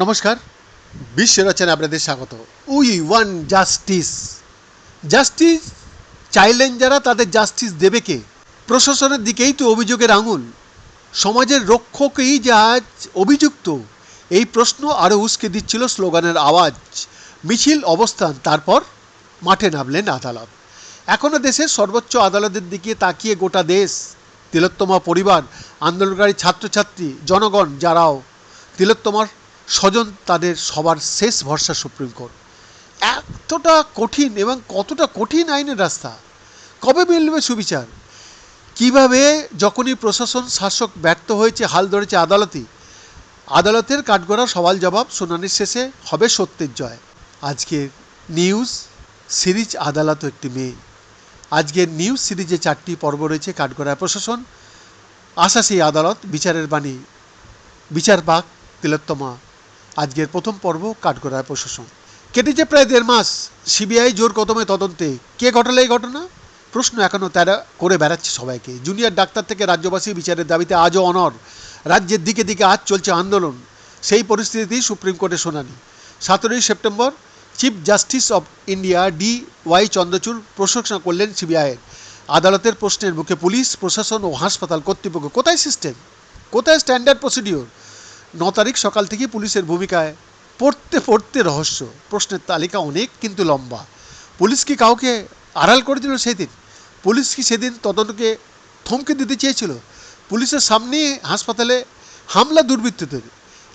নমস্কার, বিশ্ব রচনা আপনাদের স্বাগত। We want justice. জাস্টিস চাইলেন যারা, তাদের জাস্টিস দেবে কে? প্রশাসনের দিকেই তো অভিযোগের আঙুল। সমাজের রক্ষকই যে আজ অভিযুক্ত, এই প্রশ্ন আরও উস্কে দিচ্ছিল স্লোগানের আওয়াজ। মিছিল, অবস্থান, তারপর মাঠে নামলেন আদালত। এখনও দেশের সর্বোচ্চ আদালতের দিকে তাকিয়ে গোটা দেশ তিলোত্তমা পরিবার, আন্দোলনকারী ছাত্রছাত্রী, জনগণ যারাও, তিলোত্তমার স্বজন তাদের সবার শেষ ভরসা সুপ্রিম কোর্ট। এতটা কঠিন এবং কতটা কঠিন আইনের রাস্তা? কবে মিলবে সুবিচার? কীভাবে যখনই প্রশাসন, শাসক ব্যর্থ হয়েছে, হাল ধরেছে আদালতই আদালতের কাঠগড়া সওয়াল জবাব শুনানির শেষে হবে সত্যের জয়। আজকের নিউজ, সিরিজ আদালত একটি মেয়ে। আজকের নিউজ সিরিজে চারটি পর্ব রয়েছে কাঠগড়ায় প্রশাসন, আশা সেই আদালত, বিচারের বাণী, বিচার পাক তিলোত্তমা। আজকের প্রথম পর্ব কাঠগড়ায় প্রশাসন। কেটেছে প্রায় দেড় মাস, সিবিআই জোর কদমে তদন্তে। কে ঘটালে এই ঘটনা? প্রশ্ন এখনও তারা করে বেড়াচ্ছে সবাইকে। জুনিয়র ডাক্তার থেকে রাজ্যবাসী বিচারের দাবিতে আজও অনর রাজ্যের দিকে দিকে আজ চলছে আন্দোলন। সেই পরিস্থিতিতেই সুপ্রিম কোর্টে শুনানি। সতেরোই September chief justice of India D Y Chandrachud প্রশংসা করলেন সিবিআইয়ের আদালতের প্রশ্নের মুখে পুলিশ, প্রশাসন ও হাসপাতাল কর্তৃপক্ষ, কোথায় সিস্টেম কোথায় স্ট্যান্ডার্ড প্রসিডিওর ন তারিখ সকাল থেকে পুলিশের ভূমিকায় পড়তে পড়তে রহস্য। প্রশ্নের তালিকা অনেক কিন্তু লম্বা। পুলিশ কি কাউকে আড়াল করে দিল সেদিন? পুলিশ কি সেদিন তদন্তকে থমকে দিতে চেয়েছিল? পুলিশের সামনে হাসপাতালে হামলা দুর্বৃত্তদের।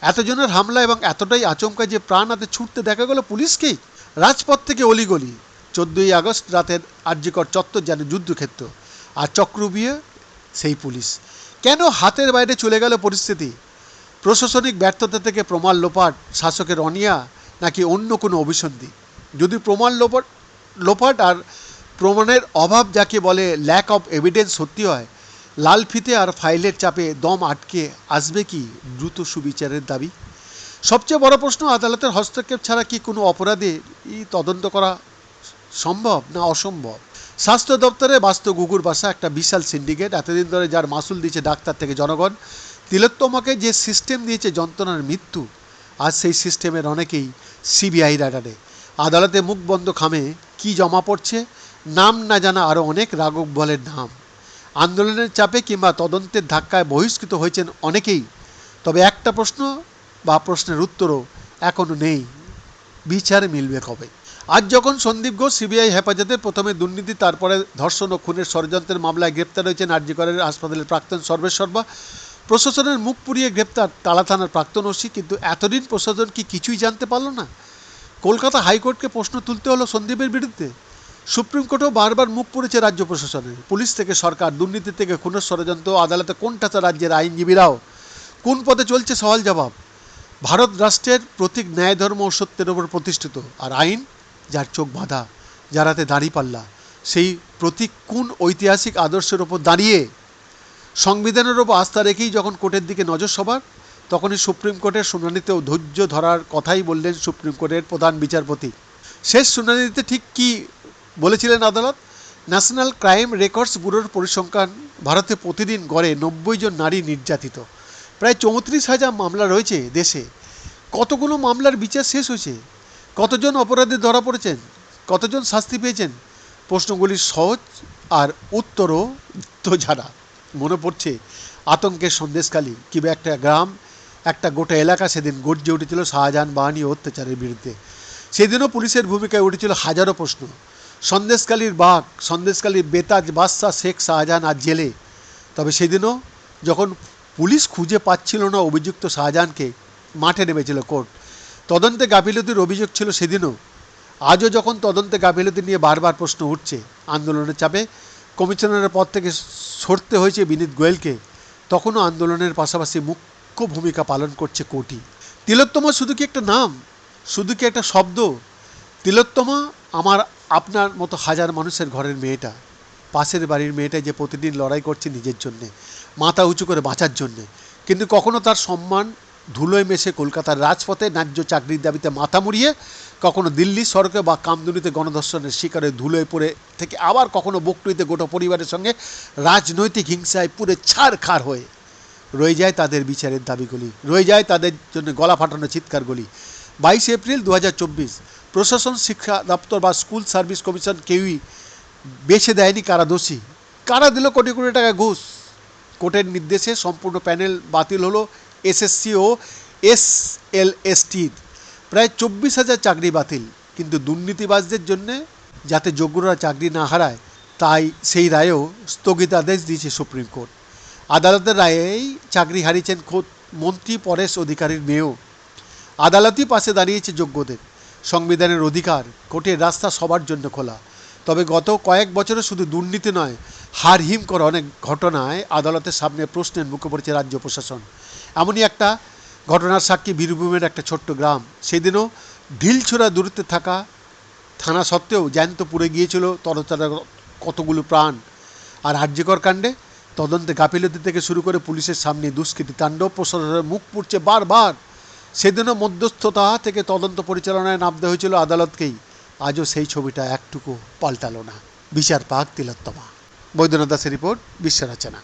এতজনের হামলা এবং এতটাই আচমকা যে প্রাণ হাতে ছুটতে দেখা গেল পুলিশকেই, রাজপথ থেকে অলিগলি। চোদ্দোই আগস্ট রাতের আর্যিকর চত্বর যেন যুদ্ধক্ষেত্র। আর চক্রবিয়ে সেই পুলিশ। কেন হাতের বাইরে চলে গেল পরিস্থিতি? প্রশাসনিক ব্যর্থতা থেকে প্রমাণ লোপাট শাসকের অনিয়া নাকি অন্য কোনো অভিসন্ধি? যদি প্রমাণ লোপাট লোপাট আর প্রমাণের অভাব যাকে বলে ল্যাক অফ এভিডেন্স সত্যি হয় লাল ফিতে আর ফাইলের চাপে দম আটকে আসবে কি দ্রুত সুবিচারের দাবি? সবচেয়ে বড় প্রশ্ন, আদালতের হস্তক্ষেপ ছাড়া কি কোনো অপরাধে তদন্ত করা সম্ভব না অসম্ভব? স্বাস্থ্য দপ্তরে বাস্তব গুগুর বাসা, একটা বিশাল সিন্ডিকেট, এতদিন ধরে যার মাসুল দিয়েছে ডাক্তার থেকে জনগণ। তিলোত্তমাকে যে সিস্টেম দিয়েছে যন্ত্রণার মৃত্যু, আজ সেই সিস্টেমের অনেকেই সিবিআই রাডারে। আদালতে মুখ বন্ধ খামে কি জমা পড়ছে? নাম না জানা আরও অনেক রাগব বলের নাম। আন্দোলনের চাপে কিংবা তদন্তের ধাক্কায় বহিষ্কৃত হয়েছেন অনেকেই। তবে একটা প্রশ্ন বা প্রশ্নের উত্তরও এখনও নেই। বিচার মিলবে কবে? আজ যখন সন্দীপ ঘোষ সিবিআই হেফাজতে প্রথমে দুর্নীতি, তারপরে ধর্ষণ ও খুনের ষড়যন্ত্রের মামলায় গ্রেপ্তার হয়েছেন আরজিকরের হাসপাতালের প্রাক্তন সর্বেসর্বা প্রশাসনের মুখ পুড়িয়ে গ্রেপ্তার তালা থানার প্রাক্তন ওসি, কিন্তু এতদিন প্রশাসন কি কিছুই জানতে পারল না? কলকাতা হাইকোর্টকে প্রশ্ন তুলতে হলো সন্দীপের বিরুদ্ধে। সুপ্রিম কোর্টও বারবার মুখ পুড়েছে রাজ্য প্রশাসনের। পুলিশ থেকে সরকার, দুর্নীতি থেকে খুনের ষড়যন্ত্র, আদালতে কোনটাতে রাজ্যের আইনজীবীরাও? কোন পথে চলছে সওয়াল জবাব? ভারত রাষ্ট্রের প্রতীক ন্যায়, ধর্ম ও সত্যের ওপর প্রতিষ্ঠিত। আর আইন? যার চোখ বাঁধা যারাতে দাঁড়িপাল্লা সেই প্রতীক কোন ঐতিহাসিক আদর্শের ওপর দাঁড়িয়ে? সংবিধানের ওপর আস্থা রেখেই যখন কোর্টের দিকে নজর সবার, তখনই সুপ্রিম কোর্টের শুনানিতেও ধৈর্য ধরার কথাই বললেন সুপ্রিম কোর্টের প্রধান বিচারপতি। শেষ শুনানিতে ঠিক কি বলেছিলেন আদালত ন্যাশনাল ক্রাইম রেকর্ডস ব্যুরোর পরিসংখ্যান ভারতে প্রতিদিন গড়ে নব্বই জন নারী নির্যাতিত। প্রায় চৌত্রিশ হাজার মামলা রয়েছে দেশে। কতগুলো মামলার বিচার শেষ হয়েছে? কতজন অপরাধী ধরা পড়েছেন? কতজন শাস্তি পেয়েছেন? প্রশ্নগুলি সহজ আর উত্তরও তো যারা। মনে পড়ছে আতঙ্কের সন্দেশকালী কিংবা একটা গ্রাম, একটা গোটা এলাকা সেদিন গর্জে উঠেছিল শাহজাহান বাহানি অত্যাচারের বিরুদ্ধে। সেদিনও পুলিশের ভূমিকায় উঠেছিল হাজারো প্রশ্ন। সন্দেশকালীর বাঘ, সন্দেশকালীর বেতাজ বাদশাহ শেখ শাহজাহান আজ জেলে। তবে সেদিনও যখন পুলিশ খুঁজে পাচ্ছিল না অভিযুক্ত শাহজাহানকে, মাঠে নেমেছিল কোর্ট। তদন্তে গাফিলতির অভিযোগ ছিল সেদিনও। আজও যখন তদন্তে গাফিলতি নিয়ে বারবার প্রশ্ন উঠছে আন্দোলনের চাপে, কমিশনারের পদ থেকে সরতে হয়েছে বিনীত গোয়েলকে। তখনও আন্দোলনের পাশাপাশি মুখ্য ভূমিকা পালন করছে কোটি। তিলোত্তমা শুধু কি একটা নাম? শুধু কি একটা শব্দ? তিলোত্তমা আমার আপনার মতো হাজার মানুষের ঘরের মেয়েটা, পাশের বাড়ির মেয়েটা যে প্রতিদিন লড়াই করছে নিজের জন্যে, মাথা উঁচু করে বাঁচার জন্যে, কিন্তু কখনো তার সম্মান ধুলোয় মেশে কলকাতার রাজপথে ন্যায্য চাকরির দাবিতে মাথা মুড়িয়ে, কখনো দিল্লি সড়কে বা কামদুনিতে গণধর্ষণের শিকারে ধুলোয় পড়ে থেকে আবার কখনো বকটুইতে গোটা পরিবারের সঙ্গে রাজনৈতিক হিংসায় পুরে ছাড় খার হয়ে, রয়ে যায় তাদের বিচারের দাবিগুলি, রয়ে যায় তাদের জন্য গলা ফাটানো চিৎকারগুলি। বাইশে এপ্রিল দু হাজার চব্বিশ প্রশাসন, শিক্ষা দপ্তর বা স্কুল সার্ভিস কমিশন কেউই বেছে দেয়নি কারা দোষী। কারা দিল কোটি কোটি টাকা ঘুষ? কোর্টের নির্দেশে সম্পূর্ণ প্যানেল বাতিল হলো এসএসসি ও এস এল এসটির প্রায় চব্বিশ হাজার চাকরি বাতিল, কিন্তু দুর্নীতিবাজদের জন্যে যাতে যোগ্যরা চাকরি না হারায়, তাই সেই রায়েও স্থগিতাদেশ দিয়েছে সুপ্রিম কোর্ট। আদালতের রায়েই চাকরি হারিয়েছেন খোদ মন্ত্রী পরেশ অধিকারীর মেয়েও। আদালতই পাশে দাঁড়িয়েছে যোগ্যদের। সংবিধানের অধিকার কোর্টের রাস্তা সবার জন্য খোলা। তবে গত কয়েক বছরে শুধু দুর্নীতি নয় হার হিম করা অনেক ঘটনায় আদালতের সামনে প্রশ্নের মুখে পড়েছে রাজ্য প্রশাসন। এমনই একটা ঘটনার সাক্ষী বীরভূমের একটা ছোট্ট গ্রাম। সেদিনও ঢিলছোড়া দূরত্বে থাকা থানা সত্ত্বেও জ্যান্ত পুড়ে গিয়েছিল তরতারা কতগুলো প্রাণ। আর আর্যকর কাণ্ডে তদন্তে গাফিলতি থেকে শুরু করে পুলিশের সামনে দুষ্কৃতি তাণ্ডব প্রশাসনের মুখ পুড়ছে বারবার। সেদিনও মধ্যস্থতা থেকে তদন্ত পরিচালনায় নামতে হয়েছিল আদালতকেই। আজও সেই ছবিটা একটুকু পাল্টালো না। বিচার পাক তিলোত্তমা। বৈদ্যনাথ দাসের রিপোর্ট বিশ্ব রচনা